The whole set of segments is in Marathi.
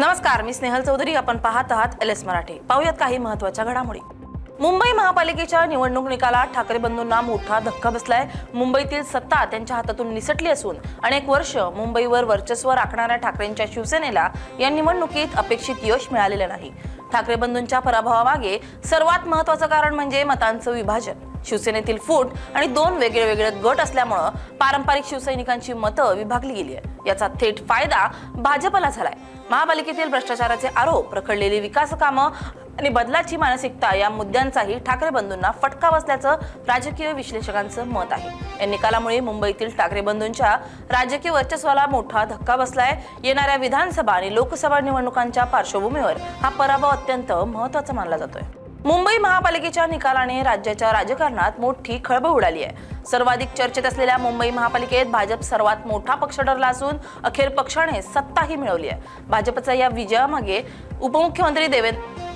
नमस्कार मी स्नेहल चौधरी. आपण पाहत आहात एल एस मराठी. पाहूयात काही महत्त्वाच्या घडामोडी. मुंबई महापालिकेच्या निवडणूक निकालात ठाकरे बंधूंना मोठा धक्का बसलाय. मुंबईतील सत्ता त्यांच्या हातातून निसटली असून अनेक वर्ष मुंबईवर वर्चस्व राखणाऱ्या ठाकरेंच्या शिवसेनेला या निवडणुकीत अपेक्षित यश मिळालेलं नाही. ठाकरे बंधूंच्या पराभवामागे सर्वात महत्वाचं कारण म्हणजे मतांचं विभाजन. शिवसेनेतील फूट आणि दोन वेगळे वेगळे गट असल्यामुळं पारंपरिक शिवसैनिकांची मतं विभागली गेली आहेत. याचा थेट फायदा भाजपला झालाय. महापालिकेतील भ्रष्टाचाराचे आरोप रखडलेली विकास कामं आणि बदलाची मानसिकता या मुद्द्यांचाही ठाकरे बंधूंना फटका बसल्याचं राजकीय विश्लेषकांचं मत आहे. या निकालामुळे मुंबईतील ठाकरे बंधूंच्या राजकीय वर्चस्वाला मोठा धक्का बसलाय. येणाऱ्या विधानसभा आणि लोकसभा निवडणुकांच्या पार्श्वभूमीवर हा पराभव अत्यंत महत्त्वाचा मानला जातोय. मुंबई महापालिकेच्या निकालाने राज्याच्या राजकारणात मोठी खळबळ उडाली आहे. सर्वाधिक चर्चेत असलेल्या मुंबई महापालिकेत भाजप सर्वात मोठा पक्ष ठरला असून अखेर पक्षाने सत्ताही मिळवली आहे. भाजपचा या विजयामागे उपमुख्यमंत्री देवेंद्र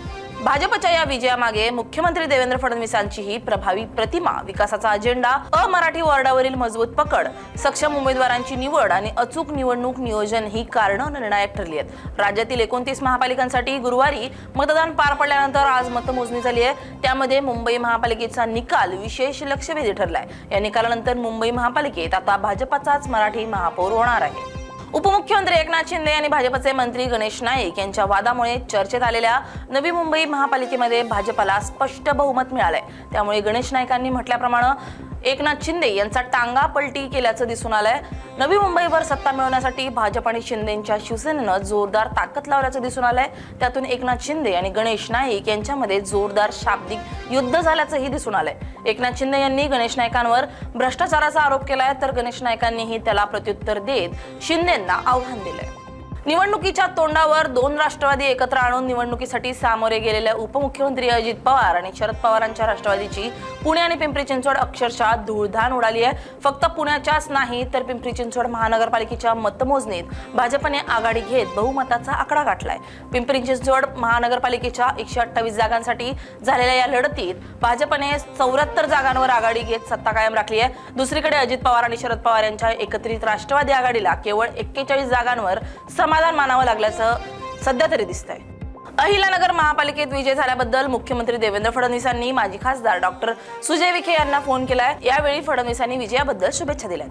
भाजपच्या या विजयामागे मुख्यमंत्री देवेंद्र फडणवीसांची ही प्रभावी प्रतिमा विकासाचा अजेंडा अमराठी वॉर्डावरील मजबूत पकड सक्षम उमेदवारांची निवड आणि अचूक निवडणूक नियोजन ही कारणं निर्णायक ठरली आहेत. राज्यातील एकोणतीस महापालिकांसाठी गुरुवारी मतदान पार पडल्यानंतर आज मतमोजणी झाली आहे. त्यामध्ये मुंबई महापालिकेचा निकाल विशेष लक्षवेधी ठरलाय. या निकालानंतर मुंबई महापालिकेत आता भाजपाचाच मराठी महापौर होणार आहे. उपमुख्यमंत्री एकनाथ शिंदे आणि भाजपचे मंत्री गणेश नाईक यांच्या वादामुळे चर्चेत आलेल्या नवी मुंबई महापालिकेमध्ये भाजपला स्पष्ट बहुमत मिळालंय. त्यामुळे गणेश नाईकांनी म्हटल्याप्रमाणे एकनाथ शिंदे यांचा टांगा पलटी केल्याचं दिसून आलंय. नवी मुंबईवर सत्ता मिळवण्यासाठी भाजप आणि शिंदेच्या शिवसेनेनं जोरदार ताकद लावल्याचं दिसून आलंय. त्यातून एकनाथ शिंदे आणि गणेश नाईक यांच्यामध्ये जोरदार शाब्दिक युद्ध झाल्याचंही दिसून आलंय. एकनाथ शिंदे यांनी गणेश नाईकांवर भ्रष्टाचाराचा आरोप केलाय तर गणेश नाईकांनीही त्याला प्रत्युत्तर देत शिंदेंना आव्हान दिलंय. निवडणुकीच्या तोंडावर दोन राष्ट्रवादी एकत्र आणून निवडणुकीसाठी सामोरे गेलेल्या उपमुख्यमंत्री अजित पवार आणि शरद पवारांच्या राष्ट्रवादीची पुणे आणि पिंपरी चिंचवड अक्षरशः धूळधान उडाली आहे. फक्त पुण्याच्याच नाही तर पिंपरी चिंचवड महानगरपालिकेच्या मतमोजणीत भाजपने आघाडी घेत बहुमताचा आकडा गाठलाय. पिंपरी चिंचवड महानगरपालिकेच्या एकशे अठ्ठावीस जागांसाठी झालेल्या या लढतीत भाजपने चौऱ्याहत्तर जागांवर आघाडी घेत सत्ता कायम राखली आहे. दुसरीकडे अजित पवार आणि शरद पवार यांच्या एकत्रित राष्ट्रवादी आघाडीला केवळ एक्केचाळीस जागांवर समाधान मानावं लागल्याचं सध्या तरी दिसतंय. अहिलानगर महापालिकेत विजय झाल्याबद्दल मुख्यमंत्री देवेंद्र फडणवीसांनी माजी खासदार डॉक्टर सुजय विखे यांना फोन केलाय. यावेळी फडणवीसांनी विजयाबद्दल शुभेच्छा दिल्या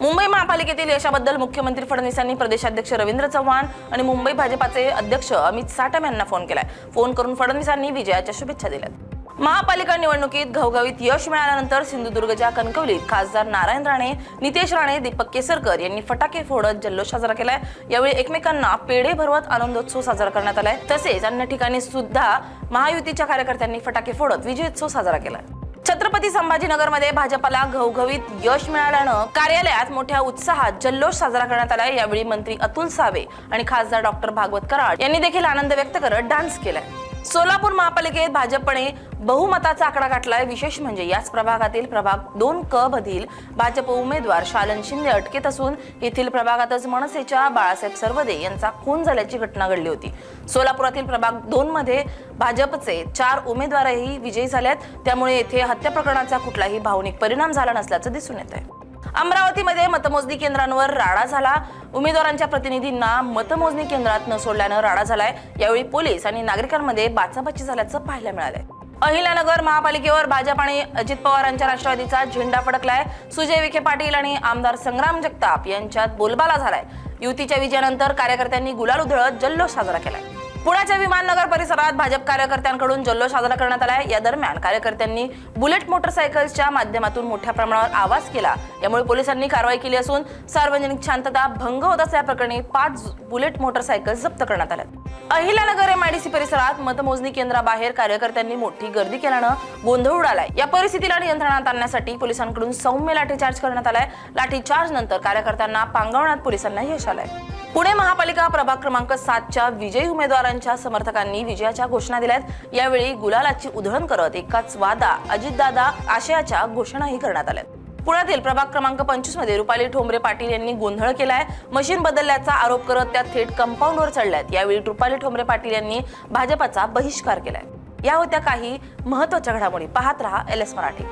मुंबई महापालिकेतील यशाबद्दल मुख्यमंत्री फडणवीसांनी प्रदेशाध्यक्ष रवींद्र चव्हाण आणि मुंबई भाजपाचे अध्यक्ष अमित साटम यांना फोन केलाय. फोन करून फडणवीसांनी विजयाच्या शुभेच्छा दिल्यात. महापालिका निवडणुकीत घवघवीत यश मिळाल्यानंतर सिंधुदुर्गच्या कणकवलीत खासदार नारायण राणे नितेश राणे दीपक केसरकर यांनी फटाके फोडत जल्लोष साजरा केलाय. यावेळी एकमेकांना पेढे भरवत आनंदोत्सव साजरा करण्यात आलाय. तसेच अन्य ठिकाणी सुद्धा महायुतीच्या कार्यकर्त्यांनी फटाके फोडत विजयोत्सव साजरा केलाय. छत्रपती संभाजीनगरमध्ये भाजपाला घवघवीत यश मिळाल्यानं कार्यालयात मोठ्या उत्साहात जल्लोष साजरा करण्यात आलाय. यावेळी मंत्री अतुल सावे आणि खासदार डॉक्टर भागवत कराड यांनी देखील आनंद व्यक्त करत डान्स केलाय. सोलापूर महापालिकेत भाजपने बहुमताचा आकडा गाठलाय. विशेष म्हणजे याच प्रभागातील प्रभाग दोन क मधील भाजप उमेदवार शालन शिंदे अटकेत असून येथील प्रभागातच मनसेच्या बाळासाहेब सर्वदे यांचा खून झाल्याची घटना घडली होती. सोलापुरातील प्रभाग दोन मध्ये भाजपचे चार उमेदवारही विजयी झाल्यात. त्यामुळे येथे हत्या प्रकरणाचा कुठलाही भावनिक परिणाम झाला नसल्याचं दिसून येत आहे अमरावतीमध्ये मतमोजणी केंद्रांवर राडा झाला. उमेदवारांच्या प्रतिनिधींना मतमोजणी केंद्रात न सोडल्यानं राडा झालाय. यावेळी पोलीस आणि नागरिकांमध्ये बाचाबाची झाल्याचं पाहायला मिळालंय. अहिल्यानगर महापालिकेवर भाजप आणि अजित पवारांच्या राष्ट्रवादीचा झेंडा फडकलाय. सुजय विखे पाटील आणि आमदार संग्राम जगताप यांच्यात बोलबाला झालाय. युतीच्या विजयानंतर कार्यकर्त्यांनी गुलाल उधळत जल्लोष साजरा केलाय. पुण्याच्या विमाननगर परिसरात भाजप कार्यकर्त्यांकडून जल्लोष साजरा करण्यात आलाय. या दरम्यान कार्यकर्त्यांनी बुलेट मोटरसायकल्सच्या माध्यमातून मोठ्या प्रमाणावर आवाज केला. यामुळे पोलिसांनी कारवाई केली असून सार्वजनिक शांतता भंग होत असल्याप्रकरणी पाच बुलेट मोटरसायकल जप्त करण्यात आल्या अहिल्यानगर एमआयडीसी परिसरात मतमोजणी केंद्राबाहेर कार्यकर्त्यांनी मोठी गर्दी केल्यानं गोंधळ उडालाय. या परिस्थितीला नियंत्रणात आणण्यासाठी पोलिसांकडून सौम्य लाठीचार्ज करण्यात आलाय. लाठीचार्ज नंतर कार्यकर्त्यांना पांगवण्यात पोलिसांना यश आलंय. पुणे महापालिका प्रभाग क्रमांक सातच्या विजयी उमेदवारांच्या समर्थकांनी विजयाच्या घोषणा दिल्यात. यावेळी गुलालाची उधळण करत एकाच वादा अजितदादा आशयाच्या घोषणाही करण्यात आल्या पुण्यातील प्रभाग क्रमांक पंचवीसमध्ये रुपाली ठोंबरे पाटील यांनी गोंधळ केलाय. मशीन बदलल्याचा आरोप करत त्या थेट कंपाऊंडवर चढल्यात. यावेळी रुपाली ठोंबरे पाटील यांनी भाजपाचा बहिष्कार केलाय. या होत्या काही महत्त्वाच्या घडामोडी. पाहत रहा एल एस मराठी.